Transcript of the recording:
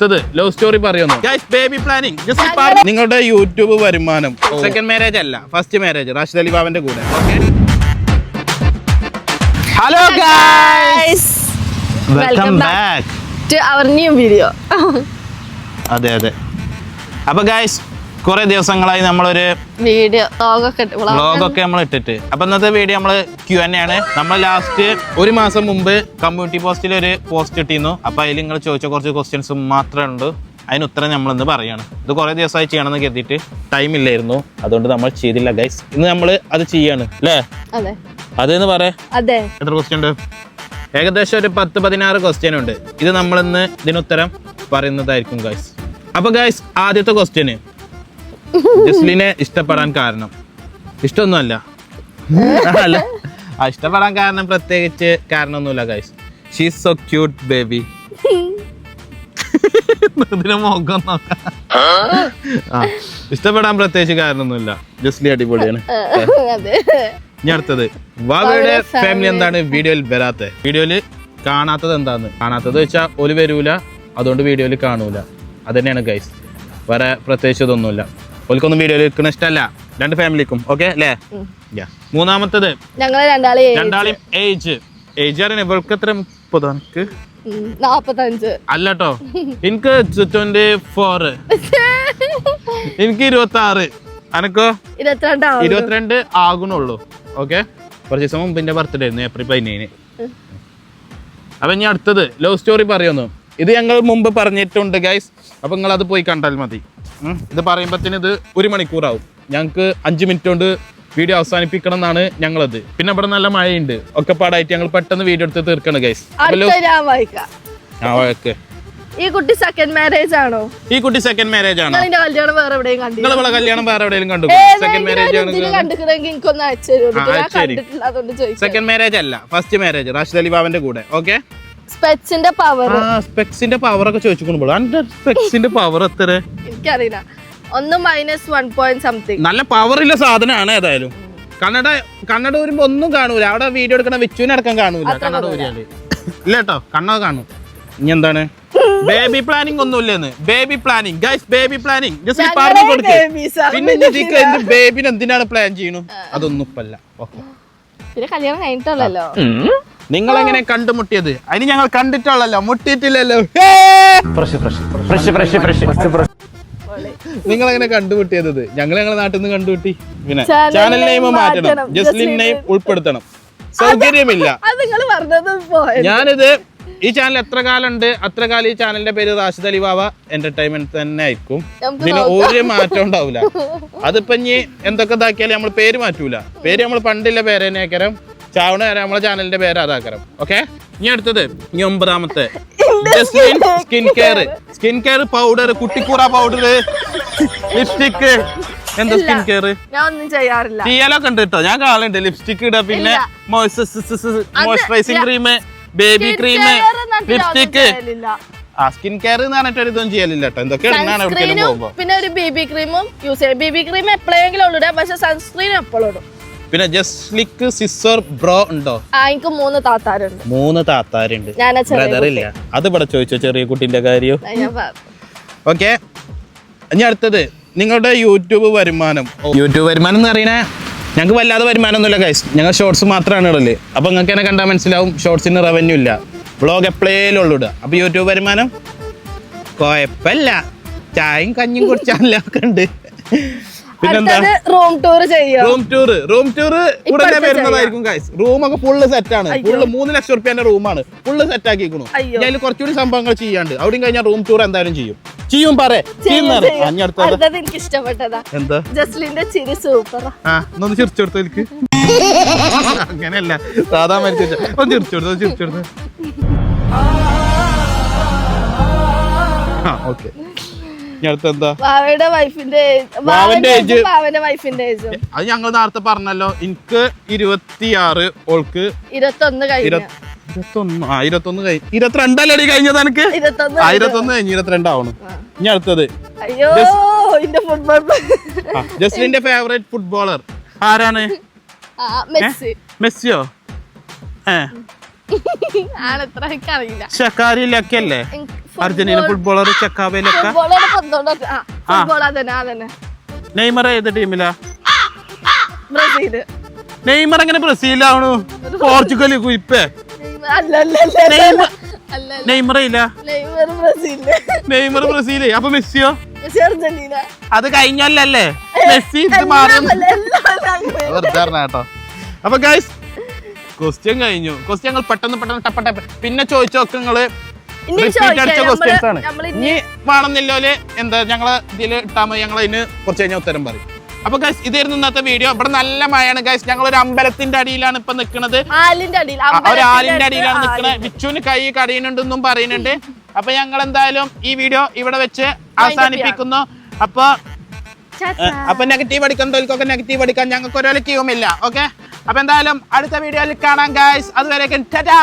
അടുത്തത് love story പറയുന്നു. Baby planning നിങ്ങളുടെ യൂട്യൂബ് വരുമാനം. സെക്കൻഡ് മാരേജ് അല്ല ഫസ്റ്റ് മാരേജ് റാഷിദ് അലി ബാബന്റെ കൂടെ. Hello guys welcome back to our new video അതെ അതെ. അപ്പൊ ഗായ്സ് കുറെ ദിവസങ്ങളായി നമ്മളൊരു വീഡിയോ വ്ളോഗൊക്കെ നമ്മൾ ഇട്ടിട്ട്. അപ്പൊ ഇന്നത്തെ വീഡിയോ നമ്മൾ ക്യൂ ആണ്. നമ്മൾ ലാസ്റ്റ് ഒരു മാസം മുമ്പ് കമ്മ്യൂണിറ്റി പോസ്റ്റിൽ ഒരു പോസ്റ്റ് ഇട്ടിരുന്നു. അപ്പൊ അതിൽ നിങ്ങൾ ചോദിച്ച കുറച്ച് ക്വസ്റ്റ്യൻസ് മാത്രമേ ഉണ്ട് അതിന് ഉത്തരം നമ്മൾ ഇന്ന് പറയാണ്. ഇത് കുറെ ദിവസമായി ചെയ്യണമെന്ന് കരുതിയിട്ട് ടൈം ഇല്ലായിരുന്നു. അതുകൊണ്ട് നമ്മൾ ചെയ്തില്ല ഗൈസ് ഇന്ന് നമ്മൾ അത് ചെയ്യാണ് അല്ലേ? അതെ. അതെന്ന് പറയാ എത്ര ക്വസ്റ്റ്യൻ ഉണ്ട്? ഏകദേശം ഒരു പത്ത് പതിനാറ് ക്വസ്റ്റ്യൻ ഉണ്ട്. ഇത് നമ്മൾ ഇന്ന് ഇതിനുത്തരം പറയുന്നതായിരിക്കും ഗൈസ് അപ്പൊ ഗൈസ് ആദ്യത്തെ ക്വസ്റ്റ്യന് ജസ്ലിനെ ഇഷ്ടപ്പെടാൻ കാരണം. ഇഷ്ടമൊന്നുമല്ല. അല്ല. ആ ഇഷ്ടപ്പെടാൻ കാരണം പ്രത്യേകിച്ച് കാരണമൊന്നുമില്ല guys she's so cute baby മുഖം നോക്കാം. ആ ഇഷ്ടപ്പെടാൻ പ്രത്യേകിച്ച് കാരണമൊന്നുമില്ല. ജസ്ലി അടിപൊളിയാണ്. ഇനി അടുത്തത്. വാവയുടെ ഫാമിലി എന്താണ് വീഡിയോയിൽ വരാത്ത? വീഡിയോയിൽ കാണാത്തത് എന്താന്ന്? കാണാത്തത് വെച്ചാൽ ഒരു വരൂല അതുകൊണ്ട് വീഡിയോയിൽ കാണൂല. അത് തന്നെയാണ് ഗൈസ് വേറെ പ്രത്യേകിച്ച് ഇതൊന്നുമില്ല. ഓൽക്കൊന്നും വീഡിയോ എടുക്കണ ഇഷ്ടമല്ല രണ്ട് ഫാമിലിക്കും ഓക്കെ അല്ലേ. മൂന്നാമത്തത്. ഞങ്ങൾ രണ്ടാളെയും രണ്ടാളും ഏജ് ഏജ് ഇവൾക്ക് എത്ര മുപ്പത്? എനിക്ക് നാപ്പത്തഞ്ച്. അല്ലട്ടോ. എനിക്ക് ട്വന്റി ഫോർ എനിക്ക് ഇരുപത്തി ആറ് അനക്കോ ഇരുപത്തിരണ്ട് ആകണുള്ളൂ ഓക്കെ കുറച്ച് ദിവസം മുമ്പ് എന്റെ ബർത്ത്ഡേ ആയിരുന്നു ഏപ്രിൽ പതിനേന് അപ്പൊ ഇനി അടുത്തത് ലവ് സ്റ്റോറി പറയുന്നു. ഇത് ഞങ്ങൾ മുമ്പ് പറഞ്ഞിട്ടുണ്ട് ഗൈസ് അപ്പൊ നിങ്ങൾ അത് പോയി കണ്ടാൽ മതി. ഇത് പറയുമ്പത്തിന് ഇത് ഒരു മണിക്കൂറാവും. ഞങ്ങൾക്ക് അഞ്ച് മിനിറ്റ് കൊണ്ട് വീഡിയോ അവസാനിപ്പിക്കണം എന്നാണ് ഞങ്ങളത്. പിന്നെ ഇവിടെ നല്ല മഴയുണ്ട്. ഒക്കെ പാടായിട്ട് ഞങ്ങൾ പെട്ടെന്ന് വീഡിയോ എടുത്ത് തീർക്കണം ഗൈസ് ആ ഓക്കെ. ഈ കുട്ടി സെക്കൻഡ് മാരേജ് ആണോ? ഈ കുട്ടി സെക്കൻഡ് മാരേജ് ആണോ? കല്യാണം വേറെ എവിടെയും കല്യാണം വേറെ എവിടെയും കണ്ടു? സെക്കൻഡ് മാരേജ് ആണ് കണ്ടിട്ടുണ്ടെങ്കിൽ എനിക്കൊന്ന് അയച്ചു തരുമോ? ആ, ഞാൻ തരും. അതുകൊണ്ട് ചോദിച്ചു സെക്കൻഡ് മാരേജ് അല്ല ഫസ്റ്റ് മാരേജ് റാഷിദ് അലി ബാബന്റെ കൂടെ ഓക്കെ സ്പെറ്റ്സിന്റെ പവർ ആ സ്പെക്സിന്റെ പവർ ഒക്കെ ചോദിച്ചുകൊണ്ടു അന്റെ സ്പെക്സിന്റെ പവർ എത്ര? എനിക്കറിയില്ല. ഒന്ന് മൈനസ് വൺ പോയിന്റ് സംതിങ് നല്ല പവർ ഉള്ള സാധനമാണ് ഏതായാലും. കന്നഡ കന്നഡ വരുമ്പോ ഒന്നും കാണൂല. അവിടെ വീഡിയോ എടുക്കണ വിച്ചുവിനെ അടക്കം കാണൂല. കന്നഡ ഊരിയാൽ. ഇല്ല കേട്ടോ കണ്ണ കാണും. ഇനി എന്താണ്? Baby planning ഒന്നുമില്ലെന്ന്. Baby planning guys baby planning just പറഞ്ഞു കൊടുക്ക്. babies ആണ്. പിന്നെ ബേബിന് എന്തിനാണ് പ്ലാൻ ചെയ്യണു? അതൊന്നും ഇപ്പല്ല. ഓക്കെ പിന്നെ കല്യാണം കഴിഞ്ഞിട്ടുള്ളല്ലോ. നിങ്ങൾ എങ്ങനെ കണ്ടുമുട്ടിയത്? അതിന് ഞങ്ങൾ കണ്ടിട്ടുള്ളല്ലോ മുട്ടിയിട്ടില്ലല്ലോ. നിങ്ങൾ എങ്ങനെ കണ്ടുമുട്ടിയത്? ഞങ്ങൾ ഞങ്ങളുടെ നാട്ടിൽ നിന്ന് കണ്ടുമുട്ടി. പിന്നെ ചാനൽ നെയിം മാറ്റണം. ജസ്ലിൻ നെയിം ഉൾപ്പെടുത്തണം. സൗകര്യമില്ല. ഞാനിത് ഈ ചാനൽ എത്ര കാലുണ്ട് ഉണ്ട് അത്ര കാലം ഈ ചാനലിന്റെ പേര് റാഷിദ് അലി ബാബ എന്റർടൈൻമെന്റ് തന്നെ ആയിരിക്കും. പിന്നെ ഇതിന് ഒരു മാറ്റം ഉണ്ടാവില്ല അതിപ്പോ ഇനി എന്തൊക്കെ ഇതാക്കിയാലും നമ്മൾ പേര് മാറ്റൂല. പേര് നമ്മൾ പണ്ടില്ല പേര് തന്നെ ആക്കരം ചാവണ വരെ നമ്മളെ ചാനലിന്റെ പേര് അതാക്കരം. ഓക്കെ ഇനി അടുത്തത് ഇനി ഒമ്പതാമത്തെ. Skin care skin care powder Cuticura powder lipstick എന്താ സ്കിൻ കെയർ ഞാൻ ഒന്നും ചെയ്യാറില്ല. ചെയ്യാലൊക്കെ ഉണ്ട് കേട്ടോ. ഞാൻ കാണലുണ്ട് ലിപ്സ്റ്റിക് ഇടാ പിന്നെ moisturising cream baby cream lipstick ആ സ്കിൻ കെയർ എന്ന് പറഞ്ഞിട്ട് ഒരു ഇതൊന്നും ചെയ്യലില്ല കേട്ടോ. എന്തൊക്കെ പിന്നെ ഒരു ബേബി ക്രീമും യൂസ് ചെയ്യാം. ബേബി ക്രീം എപ്പോഴെങ്കിലും ഉള്ളൂ ഇടാം പക്ഷെ സൺസ്ക്രീൻ എപ്പോഴും ഇടും. പിന്നെ ജസ്ലിക്ക് സിസർ ബ്രോ ഉണ്ടോ? എനിക്ക് മൂന്ന് താത്താരുണ്ട്. മൂന്ന് താത്താരുണ്ട്. ബ്രദർ ഇല്ല അത് ഇവിടെ ചോദിച്ചോ ചെറിയ കുട്ടിന്റെ കാര്യം. ഓക്കെ ഇനി അടുത്തത്. നിങ്ങളുടെ യൂട്യൂബ് വരുമാനം. യൂട്യൂബ് വരുമാനം എന്ന് പറയുന്നത് ഞങ്ങൾക്ക് വല്ലാതെ വരുമാനമൊന്നുമില്ല കൈസ് ഞങ്ങൾ ഷോർട്സ് മാത്രമാണ് ഇടൽ. അപ്പോൾ നിങ്ങൾക്ക് എന്നെ കണ്ടാൽ മനസ്സിലാവും ഷോർട്സിന് റവന്യൂ ഇല്ല. ബ്ലോഗ് എപ്പോഴേലും ഉള്ളൂ ഇടുക അപ്പോൾ യൂട്യൂബ് വരുമാനം? കുഴപ്പമില്ല ചായയും കഞ്ഞും കുടിച്ചാലൊക്കെ ഒക്കെ ഉണ്ട്. പിന്നെന്താ? റൂം ടൂർ ചെയ്യോ. റൂം ടൂർ റൂം ടൂർ ഉടനെ വരുന്നതായിരിക്കും ഗൈസ് റൂം ഒക്കെ ഫുള്ള് സെറ്റ് ആണ്. ഫുള്ള് മൂന്ന് ലക്ഷം റുപ്യന്റെ റൂമാണ് ഫുള്ള് സെറ്റ് അയ്യോ. അതിൽ കുറച്ചുകൂടി സംഭവങ്ങൾ ചെയ്യാണ്ട്. അവിടെയും കഴിഞ്ഞാൽ റൂം ടൂർ എന്തായാലും ചെയ്യും. ചെയ്യും പറ എനിക്ക് ഇഷ്ടപ്പെട്ടതാ. എന്താ? ജസ്ലിന്റെ ചിരി സൂപ്പറാ ചിരിച്ചെടുത്തു എനിക്ക് അങ്ങനെയല്ല. സാധാ മരിച്ച ഒന്ന് ചിരിച്ചെടുത്തു ഒന്ന് ചിരിച്ചെടുത്തു ഓക്കെ. അത് ഞങ്ങൾ നേരത്തെ പറഞ്ഞല്ലോ. എനിക്ക് ഇരുപത്തിയാറ് ഓൾക്ക് ഇരുപത്തൊന്ന് കഴിഞ്ഞു. ഇര- ഇരുപത്തൊന്ന്. ആ ഇരുപത്തൊന്ന് കഴിഞ്ഞ് ഇരുപത്തിരണ്ടല്ലേ കഴിഞ്ഞത് എനിക്ക് ഇരുപത്തൊന്ന് കഴിഞ്ഞു. ഇരുപത്തിരണ്ടാവണം. ഇനി അടുത്തത്. അയ്യോ ഇന്റെ ഫുട്ബോൾ ആ, ജസ്ലിന്റെ ഫേവറേറ്റ് ഫുട്ബോളർ ആരാണ്? മെസ്സി. മെസ്സിയോ? ഷക്കാരിലൊക്കെ അർജന്റീന ഫുട്ബോളർ അതന്നെ നെയ്മർ ഏത് ടീമിലാ ബ്രസീൽ നെയ്മർ എങ്ങനെ ബ്രസീലാവണു? പോർച്ചുഗൽ കുയിപ്പേ. നെയ്മർ- ഇല്ല ബ്രസീൽ. അപ്പൊ മെസ്സിയോ? മെസ്സി അത് കഴിഞ്ഞല്ലേ മെസ്സി ഇത് മാറും കേട്ടോ. അപ്പൊ ഗൈസ് ക്വസ്റ്റ്യൻ കഴിഞ്ഞു. ക്വസ്റ്റ്യൻ പെട്ടെന്ന് പെട്ടെന്ന് ടപ്പ ടപ്പ. പിന്നെ ചോദിച്ചോക്ക് നിങ്ങൾ? ക്വസ്റ്റ്യൻസ് ആണ്. ഇനി വേണമെന്നില്ലോൽ എന്താ ഞങ്ങളെ ഇതിൽ ഇട്ടാൽ മതി. ഞങ്ങൾ അതിന് കുറച്ച് കഴിഞ്ഞാൽ ഉത്തരം പറയും. അപ്പൊ ഗൈസ് ഇതായിരുന്നു ഇന്നത്തെ വീഡിയോ ഇവിടെ നല്ല മഴയാണ് ഗൈസ് ഞങ്ങൾ ഒരു അമ്പലത്തിന്റെ അടിയിലാണ് ഇപ്പൊ നിൽക്കുന്നത് ആലിന്റെ ഒരു അടിയിലാണ് നിൽക്കുന്നത് വിച്ചുവിന് കൈ കടയുന്നുണ്ടെന്നും പറയുന്നുണ്ട്. അപ്പൊ ഞങ്ങൾ എന്തായാലും ഈ വീഡിയോ ഇവിടെ വെച്ച് അവസാനിപ്പിക്കുന്നു. അപ്പൊ അപ്പൊ നെഗറ്റീവ് അടിക്കുന്നവർക്കൊക്കെ നെഗറ്റീവ് അടിക്കാൻ ഞങ്ങൾക്ക് ഒരേ ക്യൂമില്ല ഓക്കെ അപ്പൊ എന്തായാലും അടുത്ത വീഡിയോയിൽ കാണാം ഗൈസ് അതുവരേക്കും ടാറ്റാ